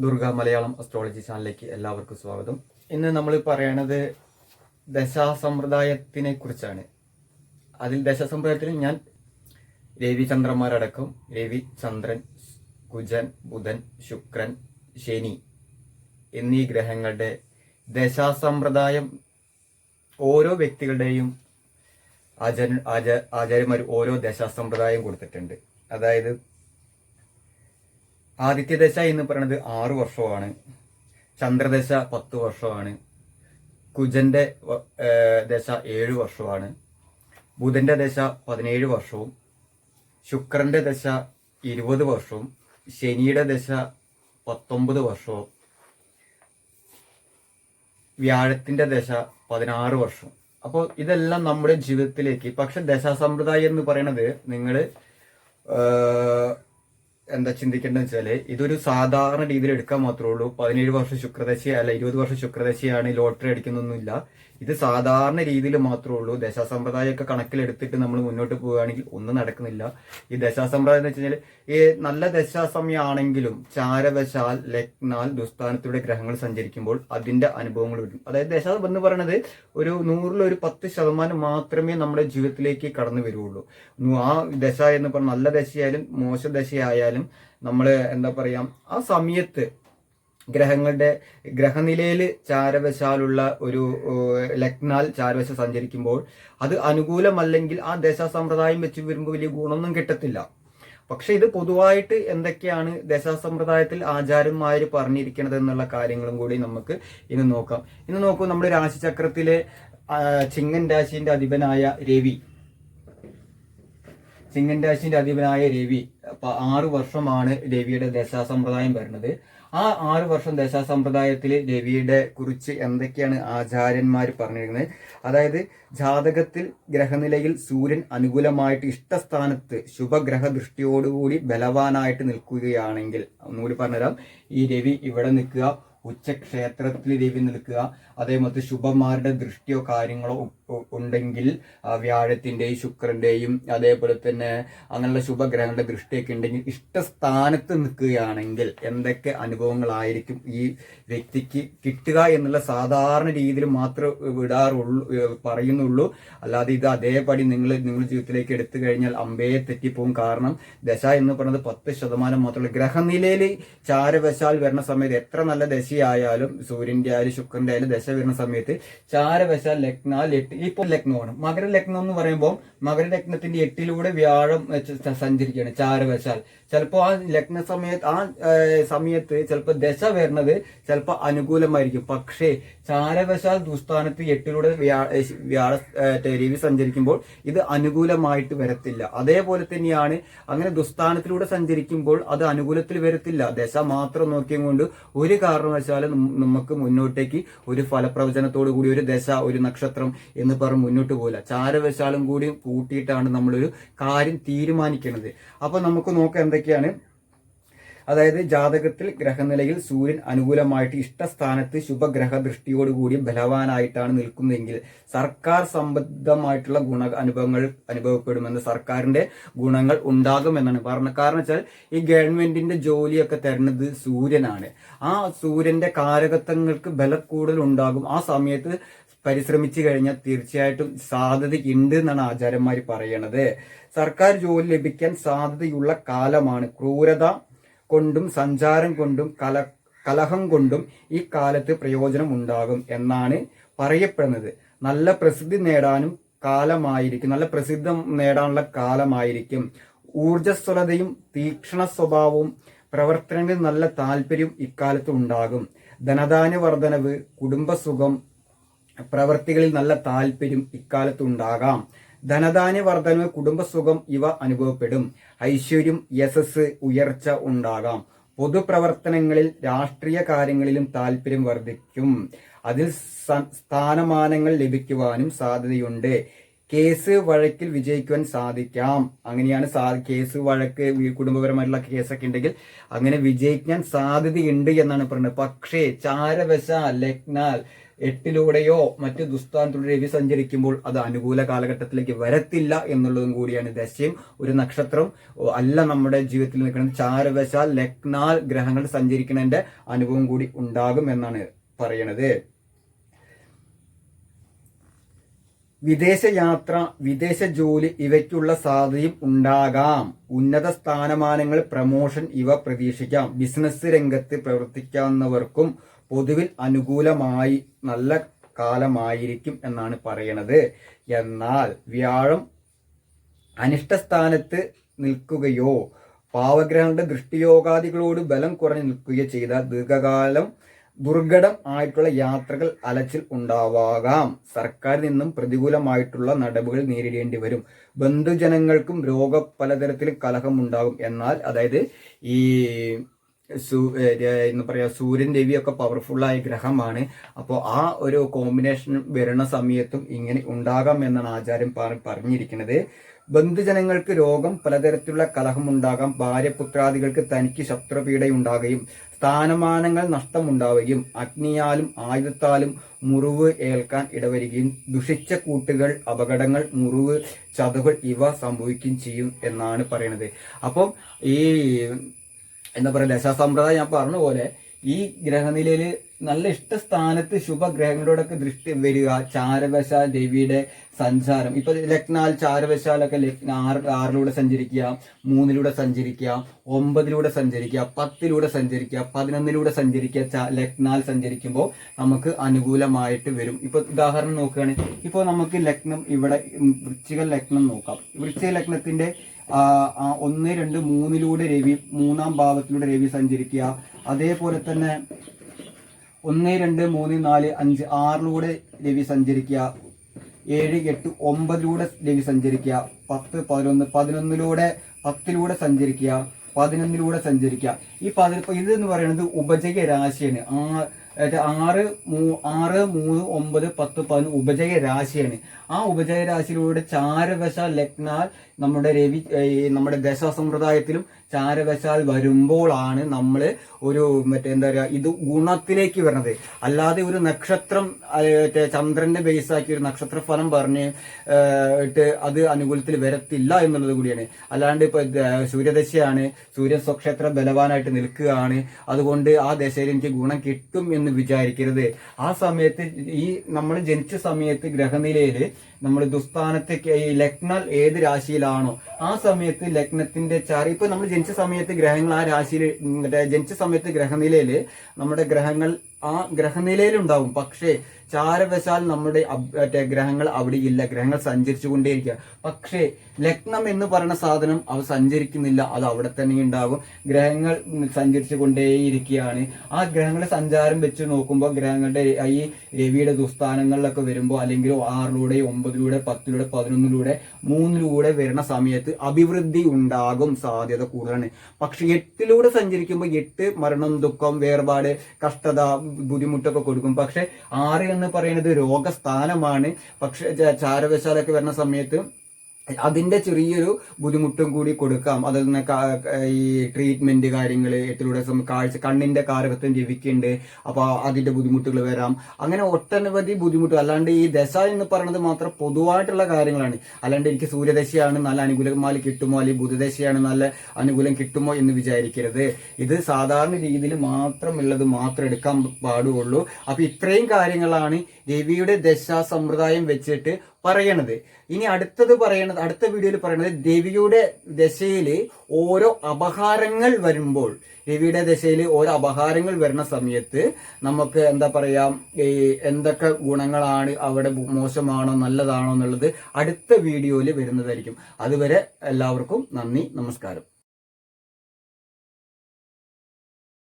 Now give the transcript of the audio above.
Durga Malayalam astrology ചാനലിലേക്ക് എല്ലാവർക്കും സ്വാഗതം. ഇന്ന് നമ്മൾ പറയണത് ദശാസമ്പ്രദായത്തിനെ കുറിച്ചാണ്. അതിൽ ദശാസമ്പ്രദായത്തിൽ ഞാൻ രവി ചന്ദ്രന്മാരടക്കം രവി ചന്ദ്രൻ കുജൻ ബുധൻ ശുക്രൻ ശനി എന്നീ ഗ്രഹങ്ങളുടെ ദശാസമ്പ്രദായം ഓരോ വ്യക്തികളുടെയും ആചാര ആചാ- ആചാര്യന്മാർ ഓരോ ദശാസമ്പ്രദായം കൊടുത്തിട്ടുണ്ട്. അതായത് ആദിത്യദശ എന്ന് പറയുന്നത് ആറു വർഷമാണ്. ചന്ദ്രദശ പത്ത് വർഷമാണ്. കുജന്റെ ദശ ഏഴ് വർഷമാണ്. ബുധന്റെ ദശ പതിനേഴ് വർഷവും ശുക്രന്റെ ദശ ഇരുപത് വർഷവും ശനിയുടെ ദശ പത്തൊമ്പത് വർഷവും വ്യാഴത്തിന്റെ ദശ പതിനാറ് വർഷം അപ്പോൾ ഇതെല്ലാം നമ്മുടെ ജീവിതത്തിലേക്ക് പക്ഷെ ദശാസമ്പ്രദായം എന്ന് പറയുന്നത് നിങ്ങൾ എന്താ ചിന്തിക്കേണ്ടത് വെച്ചാൽ ഇതൊരു സാധാരണ രീതിയിൽ എടുക്കാൻ മാത്രമേ ഉള്ളൂ. പതിനേഴ് വർഷം ശുക്രദശ അല്ല ഇരുപത് വർഷം ശുക്രദശയാണ് ലോട്ടറി അടിക്കുന്നൊന്നുമില്ല. ഇത് സാധാരണ രീതിയിൽ മാത്രമേ ഉള്ളൂ. ദശാസമ്പ്രദായമൊക്കെ കണക്കിലെടുത്തിട്ട് നമ്മൾ മുന്നോട്ട് പോവുകയാണെങ്കിൽ ഒന്നും നടക്കുന്നില്ല. ഈ ദശാസമ്പ്രദായം എന്ന് വെച്ച് കഴിഞ്ഞാൽ ഈ നല്ല ദശാസമയമാണെങ്കിലും ചാരവശാൽ ലഗ്നാൽ ദുസ്ഥാനത്തിലൂടെ ഗ്രഹങ്ങൾ സഞ്ചരിക്കുമ്പോൾ അതിന്റെ അനുഭവങ്ങൾ വരും അതായത് ദശ എന്ന് പറയുന്നത് ഒരു നൂറിൽ ഒരു പത്ത് ശതമാനം മാത്രമേ നമ്മുടെ ജീവിതത്തിലേക്ക് കടന്നു വരുള്ളൂ ആ ദശ എന്ന് പറഞ്ഞാൽ നല്ല ദശയായാലും മോശ ദശയായാലും നമ്മൾ എന്താ പറയാ ആ സമയത്ത് ഗ്രഹങ്ങളുടെ ഗ്രഹനിലയിൽ ചാരവശാലുള്ള ഒരു ലഗ്നാൽ ചാരവശ സഞ്ചരിക്കുമ്പോൾ അത് അനുകൂലമല്ലെങ്കിൽ ആ ദശാസമ്പ്രദായം വെച്ച് വരുമ്പോൾ വലിയ ഗുണമൊന്നും കിട്ടത്തില്ല. പക്ഷെ ഇത് പൊതുവായിട്ട് എന്തൊക്കെയാണ് ദശാസമ്പ്രദായത്തിൽ ആചാരന്മാർ പറഞ്ഞിരിക്കുന്നത് എന്നുള്ള കാര്യങ്ങളും കൂടി നമുക്ക് ഇന്ന് നോക്കാം. ഇന്ന് നോക്കൂ നമ്മുടെ രാശിചക്രത്തിലെ ചക്രത്തിലെ ചിങ്ങൻ രാശിന്റെ അധിപനായ രവി. ചിങ്ങൻ രാശിന്റെ അധിപനായ രവി ആറ് വർഷമാണ് രവിയുടെ ദശാസമ്പ്രദായം വരുന്നത്. ആ ആറ് വർഷം ദശാസമ്പ്രദായത്തിൽ രവിയുടെ കുറിച്ച് എന്തൊക്കെയാണ് ആചാര്യന്മാർ പറഞ്ഞിരിക്കുന്നത്? അതായത് ജാതകത്തിൽ ഗ്രഹനിലയിൽ സൂര്യൻ അനുകൂലമായിട്ട് ഇഷ്ടസ്ഥാനത്ത് ശുഭഗ്രഹ ദൃഷ്ടിയോടുകൂടി ബലവാനായിട്ട് നിൽക്കുകയാണെങ്കിൽ ഒന്നുകൂടി പറഞ്ഞുതരാം. ഈ രവി ഇവിടെ നിൽക്കുക ഉച്ചക്ഷേത്രത്തിൽ രവി നിൽക്കുക അതേമത്ത് ശുഭന്മാരുടെ ദൃഷ്ടിയോ കാര്യങ്ങളോ ഉണ്ടെങ്കിൽ വ്യാഴത്തിന്റെയും ശുക്രന്റെയും അതേപോലെ തന്നെ അങ്ങനെയുള്ള ശുഭഗ്രഹങ്ങളുടെ ദൃഷ്ടിയൊക്കെ ഉണ്ടെങ്കിൽ ഇഷ്ടസ്ഥാനത്ത് നിൽക്കുകയാണെങ്കിൽ എന്തൊക്കെ അനുഭവങ്ങളായിരിക്കും ഈ വ്യക്തിക്ക് കിട്ടുക എന്നുള്ള സാധാരണ രീതിയിൽ മാത്രം വിടാറുള്ളൂ പറയുന്നുള്ളൂ. അല്ലാതെ ഇത് അതേപടി നിങ്ങൾ നിങ്ങളുടെ ജീവിതത്തിലേക്ക് എടുത്തു കഴിഞ്ഞാൽ അമ്പയെ തെറ്റിപ്പോകും കാരണം ദശ എന്ന് പറയുന്നത് പത്ത് ശതമാനം മാത്രമല്ല ഗ്രഹനിലയിൽ ചാരവശാൽ വരുന്ന സമയത്ത് എത്ര നല്ല ദശയായാലും സൂര്യന്റെ ആയാലും ശുക്രന്റെ ആയാലും ദശ വരുന്ന സമയത്ത് ചാരവശാൽ ലഗ്നാൽ എട്ട് ഇപ്പോൾ ലഗ്നമാണ്. മകര ലഗ്നം എന്ന് പറയുമ്പോൾ മകര ലഗ്നത്തിന്റെ എട്ടിലൂടെ വ്യാഴം സഞ്ചരിക്കുകയാണ് ചാരവശാൽ. ചിലപ്പോൾ ആ ലഗ്ന സമയത്ത് ആ സമയത്ത് ചിലപ്പോൾ ദശ വരുന്നത് ചിലപ്പോൾ അനുകൂലമായിരിക്കും. പക്ഷേ ചാരവശാൽ ദുസ്ഥാനത്ത് എട്ടിലൂടെ വ്യാഴ രവി സഞ്ചരിക്കുമ്പോൾ ഇത് അനുകൂലമായിട്ട് വരത്തില്ല. അതേപോലെ തന്നെയാണ് അങ്ങനെ ദുസ്ഥാനത്തിലൂടെ സഞ്ചരിക്കുമ്പോൾ അത് അനുകൂലത്തിൽ വരത്തില്ല. ദശ മാത്രം നോക്കിയും കൊണ്ട് ഒരു കാരണവശാലും നമുക്ക് മുന്നോട്ടേക്ക് ഒരു ഫലപ്രവചനത്തോടു കൂടി ഒരു ദശ ഒരു നക്ഷത്രം എന്ന് പറഞ്ഞ് മുന്നോട്ട് പോകില്ല ചാരവശാലും കൂടി കൂട്ടിയിട്ടാണ് നമ്മളൊരു കാര്യം തീരുമാനിക്കുന്നത് അപ്പോൾ നമുക്ക് നോക്കാം എന്തൊക്കെയാണ് അതായത് ജാതകത്തിൽ ഗ്രഹനിലയിൽ സൂര്യൻ അനുകൂലമായിട്ട് ഇഷ്ടസ്ഥാനത്ത് ശുഭഗ്രഹ ദൃഷ്ടിയോടുകൂടി ബലവാനായിട്ടാണ് നിൽക്കുന്നതെങ്കിൽ സർക്കാർ സംബന്ധമായിട്ടുള്ള ഗുണ അനുഭവങ്ങൾ അനുഭവപ്പെടുമെന്ന് സർക്കാരിന്റെ ഗുണങ്ങൾ ഉണ്ടാകുമെന്നാണ് പറഞ്ഞത് കാരണം വെച്ചാൽ ഈ ഗവൺമെന്റിന്റെ ജോലിയൊക്കെ തരുന്നത് സൂര്യനാണ്. ആ സൂര്യന്റെ കാരകത്വങ്ങൾക്ക് ബലക്കൂടുതൽ ഉണ്ടാകും. ആ സമയത്ത് പരിശ്രമിച്ചു കഴിഞ്ഞാൽ തീർച്ചയായിട്ടും സാധ്യതയുണ്ട് എന്നാണ് ആചാര്യന്മാർ പറയണത്. സർക്കാർ ജോലി ലഭിക്കാൻ സാധ്യതയുള്ള കാലമാണ്. ക്രൂരത കൊണ്ടും സഞ്ചാരം കൊണ്ടും കല കലഹം കൊണ്ടും ഈ കാലത്ത് പ്രയോജനം ഉണ്ടാകും എന്നാണ് പറയപ്പെടുന്നത്. നല്ല പ്രസിദ്ധി നേടാനും കാലമായിരിക്കും നല്ല പ്രസിദ്ധം നേടാനുള്ള കാലമായിരിക്കും. ഊർജസ്വലതയും തീക്ഷണ സ്വഭാവവും പ്രവർത്തനങ്ങളിൽ നല്ല താല്പര്യം ഇക്കാലത്ത് ഉണ്ടാകും. ധനധാന്യ വർധനവ് കുടുംബസുഖം പ്രവർത്തികളിൽ നല്ല താല്പര്യം ഇക്കാലത്ത് ഉണ്ടാകാം. ധനധാന്യ വർധനവ് കുടുംബസുഖം ഇവ അനുഭവപ്പെടും. ഐശ്വര്യം യശസ് ഉയർച്ച ഉണ്ടാകാം. പൊതുപ്രവർത്തനങ്ങളിൽ രാഷ്ട്രീയ കാര്യങ്ങളിലും താല്പര്യം വർദ്ധിക്കും അതിൽ സ്ഥാനമാനങ്ങൾ ലഭിക്കുവാനും സാധ്യതയുണ്ട്. കേസ് വഴക്കിൽ വിജയിക്കുവാൻ സാധിക്കാം. അങ്ങനെയാണ് കേസ് വഴക്ക് കുടുംബപരമായിട്ടുള്ള കേസൊക്കെ ഉണ്ടെങ്കിൽ അങ്ങനെ വിജയിക്കാൻ സാധ്യതയുണ്ട് എന്നാണ് പറയുന്നത് പക്ഷേ ചാരവശ ലഗ്നാൽ എട്ടിലൂടെയോ മറ്റ് ദുസ്ഥാനത്തിലൂടെ രവി സഞ്ചരിക്കുമ്പോൾ അത് അനുകൂല കാലഘട്ടത്തിലേക്ക് വരത്തില്ല എന്നുള്ളതും കൂടിയാണ് ദശയും ഒരു നക്ഷത്രം അല്ല നമ്മുടെ ജീവിതത്തിൽ നിൽക്കുന്നത് ചാരവശാൽ ലഗ്നാൽ ഗ്രഹങ്ങൾ സഞ്ചരിക്കുന്നതിന്റെ അനുഭവം കൂടി ഉണ്ടാകും എന്നാണ് പറയണത്. വിദേശ യാത്ര വിദേശ ജോലി ഇവയ്ക്കുള്ള സാധ്യതയും ഉണ്ടാകാം. ഉന്നത സ്ഥാനമാനങ്ങൾ പ്രമോഷൻ ഇവ പ്രതീക്ഷിക്കാം. ബിസിനസ് രംഗത്ത് പ്രവർത്തിക്കാവുന്നവർക്കും പൊതുവിൽ അനുകൂലമായി നല്ല കാലമായിരിക്കും എന്നാണ് പറയണത്. എന്നാൽ വ്യാഴം അനിഷ്ടസ്ഥാനത്ത് നിൽക്കുകയോ പാവഗ്രഹങ്ങളുടെ ദൃഷ്ടിയോഗാദികളോട് ബലം കുറഞ്ഞു നിൽക്കുകയോ ചെയ്താൽ ദീർഘകാലം ദുർഘടം ആയിട്ടുള്ള യാത്രകൾ അലച്ചിൽ ഉണ്ടാവാകാം. സർക്കാരിൽ നിന്നും പ്രതികൂലമായിട്ടുള്ള നടപടികൾ നേരിടേണ്ടി വരും. ബന്ധുജനങ്ങൾക്കും രോഗ പലതരത്തിലും കലഹം ഉണ്ടാകും എന്നാൽ അതായത് ഈ എന്ന് പറയാ സൂര്യൻ രവിയൊക്കെ പവർഫുള്ളായ ഗ്രഹമാണ്. അപ്പോൾ ആ ഒരു കോമ്പിനേഷൻ വരുന്ന സമയത്തും ഇങ്ങനെ ഉണ്ടാകാം എന്നാണ് ആചാര്യം പറ- പറഞ്ഞിരിക്കുന്നത്. ബന്ധുജനങ്ങൾക്ക് രോഗം പലതരത്തിലുള്ള കലഹം ഉണ്ടാകാം. ഭാര്യപുത്രാദികൾക്ക് തനിക്ക് ശത്രുപീഡയുണ്ടാകുകയും സ്ഥാനമാനങ്ങൾ നഷ്ടമുണ്ടാവുകയും അഗ്നിയാലും ആയുധത്താലും മുറിവ് ഏൽക്കാൻ ഇടവരികയും ദുഷിച്ച കൂട്ടുകൾ അപകടങ്ങൾ മുറിവ് ചതവുകൾ ഇവ സംഭവിക്കുകയും ചെയ്യും എന്നാണ് പറയുന്നത്. അപ്പം ഈ എന്താ പറയുക ദശാസമ്പ്രദായം ഞാൻ പറഞ്ഞ പോലെ ഈ ഗ്രഹനിലയിൽ നല്ല ഇഷ്ടസ്ഥാനത്ത് ശുഭഗ്രഹങ്ങളോടൊക്കെ ദൃഷ്ടി വരിക ചാരവശ ദേവിയുടെ സഞ്ചാരം. ഇപ്പൊ ലഗ്നാൽ ചാരവശാലൊക്കെ ലഗ്ന ആറ് ആറിലൂടെ സഞ്ചരിക്കുക മൂന്നിലൂടെ സഞ്ചരിക്കുക ഒമ്പതിലൂടെ സഞ്ചരിക്കുക പത്തിലൂടെ സഞ്ചരിക്കുക പതിനൊന്നിലൂടെ സഞ്ചരിക്കുക ലഗ്നാൽ സഞ്ചരിക്കുമ്പോൾ നമുക്ക് അനുകൂലമായിട്ട് വരും. ഇപ്പൊ ഉദാഹരണം നോക്കുകയാണെങ്കിൽ ഇപ്പോൾ നമുക്ക് ലഗ്നം ഇവിടെ വൃശ്ചിക ലഗ്നം നോക്കാം. വൃശ്ചിക ലഗ്നത്തിന്റെ ഒന്ന് രണ്ട് മൂന്നിലൂടെ രവി മൂന്നാം ഭാവത്തിലൂടെ രവി സഞ്ചരിക്കുക. അതേപോലെ തന്നെ ഒന്ന് രണ്ട് മൂന്ന് നാല് അഞ്ച് ആറിലൂടെ രവി സഞ്ചരിക്കുക. ഏഴ് എട്ട് ഒമ്പതിലൂടെ രവി സഞ്ചരിക്കുക. പത്ത് പതിനൊന്ന് പതിനൊന്നിലൂടെ പത്തിലൂടെ സഞ്ചരിക്കുക. പതിനൊന്നിലൂടെ സഞ്ചരിക്കുക. ഈ പതിന ഇത് പറയുന്നത് ഉപജയ രാശിയാണ്. ആ ആറ് മൂ ആറ് മൂന്ന് ഒമ്പത് പത്ത് പതിനൊന്ന് ഉപജയ രാശിയാണ്. ആ ഉപജയ രാശിയിലൂടെ ചാരവശ ലഗ്നാൽ നമ്മുടെ രവി നമ്മുടെ ദശ ദശസമ്പ്രദായത്തിലും ചാരവശാൽ വരുമ്പോഴാണ് നമ്മൾ ഒരു മറ്റേ എന്താ പറയുക ഇത് ഗുണത്തിലേക്ക് വരുന്നത്. അല്ലാതെ ഒരു നക്ഷത്രം മറ്റേ ചന്ദ്രന്റെ ബേസാക്കി ഒരു നക്ഷത്ര ഫലം പറഞ്ഞ് ഇട്ട് അത് അനുകൂലത്തിൽ വരത്തില്ല എന്നുള്ളത് കൂടിയാണ്. അല്ലാണ്ട് ഇപ്പൊ സൂര്യദശയാണ് സൂര്യൻ സ്വക്ഷേത്ര ബലവാനായിട്ട് നിൽക്കുകയാണ്. അതുകൊണ്ട് ആ ദശയിൽ എനിക്ക് ഗുണം കിട്ടും എന്ന് വിചാരിക്കരുത്. ആ സമയത്ത് ഈ നമ്മൾ ജനിച്ച സമയത്ത് ഗ്രഹനിലയിൽ നമ്മൾ ദുസ്ഥാനത്തേക്ക് ഈ ലഗ്നാൽ ഏത് രാശിയിലാണോ ആ സമയത്ത് ലഗ്നത്തിന്റെ ചാരി ഇപ്പൊ നമ്മൾ ജനിച്ച സമയത്ത് ഗ്രഹങ്ങൾ ആ രാശിയിൽ ജനിച്ച സമയത്ത് ഗ്രഹനിലയിൽ നമ്മുടെ ഗ്രഹങ്ങൾ ആ ഗ്രഹനിലയിൽ ഉണ്ടാവും പക്ഷേ ചാരവശാൽ നമ്മുടെ മറ്റേ ഗ്രഹങ്ങൾ അവിടെ ഇല്ല ഗ്രഹങ്ങൾ സഞ്ചരിച്ചു കൊണ്ടേയിരിക്കുക പക്ഷേ ലഗ്നം എന്ന് പറയുന്ന സാധനം അവ സഞ്ചരിക്കുന്നില്ല. അത് അവിടെ തന്നെ ഉണ്ടാകും. ഗ്രഹങ്ങൾ സഞ്ചരിച്ചു കൊണ്ടേയിരിക്കുകയാണ് ആ ഗ്രഹങ്ങളുടെ സഞ്ചാരം വെച്ച് നോക്കുമ്പോൾ ഗ്രഹങ്ങളുടെ ഈ രവിയുടെ ദുസ്ഥാനങ്ങളിലൊക്കെ വരുമ്പോൾ അല്ലെങ്കിൽ ആറിലൂടെ ഒമ്പതിലൂടെ പത്തിലൂടെ പതിനൊന്നിലൂടെ മൂന്നിലൂടെ വരുന്ന സമയത്ത് അഭിവൃദ്ധി ഉണ്ടാകും സാധ്യത കൂടുതലാണ്. പക്ഷെ എട്ടിലൂടെ സഞ്ചരിക്കുമ്പോൾ എട്ട് മരണം ദുഃഖം വേർപാട് കഷ്ടത ബുദ്ധിമുട്ടൊക്കെ കൊടുക്കും. പക്ഷെ ആറ് എന്ന് പറയുന്നത് രോഗസ്ഥാനമാണ്. പക്ഷെ ചാരവശാലൊക്കെ വരുന്ന സമയത്ത് അതിന്റെ ചെറിയൊരു ബുദ്ധിമുട്ടും കൂടി കൊടുക്കാം. അതിൽ നിന്ന് ഈ ട്രീറ്റ്മെന്റ് കാര്യങ്ങൾ എട്ടിലൂടെ സം- കാഴ്ച കണ്ണിന്റെ കാരകത്വം ജപിക്കുന്നുണ്ട് അപ്പൊ അതിന്റെ ബുദ്ധിമുട്ടുകൾ വരാം. അങ്ങനെ ഒട്ടനവധി ബുദ്ധിമുട്ട് അല്ലാണ്ട് ഈ ദശ എന്ന് പറയുന്നത് മാത്രം പൊതുവായിട്ടുള്ള കാര്യങ്ങളാണ്. അല്ലാണ്ട് എനിക്ക് സൂര്യദശയാണ് നല്ല അനുകൂലമായി കിട്ടുമോ? അല്ലെങ്കിൽ ബുധദശയാണ് നല്ല അനുകൂലം കിട്ടുമോ എന്ന് വിചാരിക്കരുത്. ഇത് സാധാരണ രീതിയിൽ മാത്രമുള്ളത് മാത്രം എടുക്കാൻ പാടുള്ളൂ. അപ്പൊ ഇത്രയും കാര്യങ്ങളാണ് രവിയുടെ ദശാ സമ്പ്രദായം വെച്ചിട്ട് പറയണത്. ഇനി അടുത്തത് പറയണത് അടുത്ത വീഡിയോയിൽ പറയണത് രവിയുടെ ദശയിൽ ഓരോ അപഹാരങ്ങൾ വരുമ്പോൾ രവിയുടെ ദശയിൽ ഓരോ അപഹാരങ്ങൾ വരുന്ന സമയത്ത് നമുക്ക് എന്താ പറയാ ഈ എന്തൊക്കെ ഗുണങ്ങളാണ് അവിടെ മോശമാണോ നല്ലതാണോ എന്നുള്ളത് അടുത്ത വീഡിയോയിൽ വരുന്നതായിരിക്കും. അതുവരെ എല്ലാവർക്കും നന്ദി നമസ്കാരം.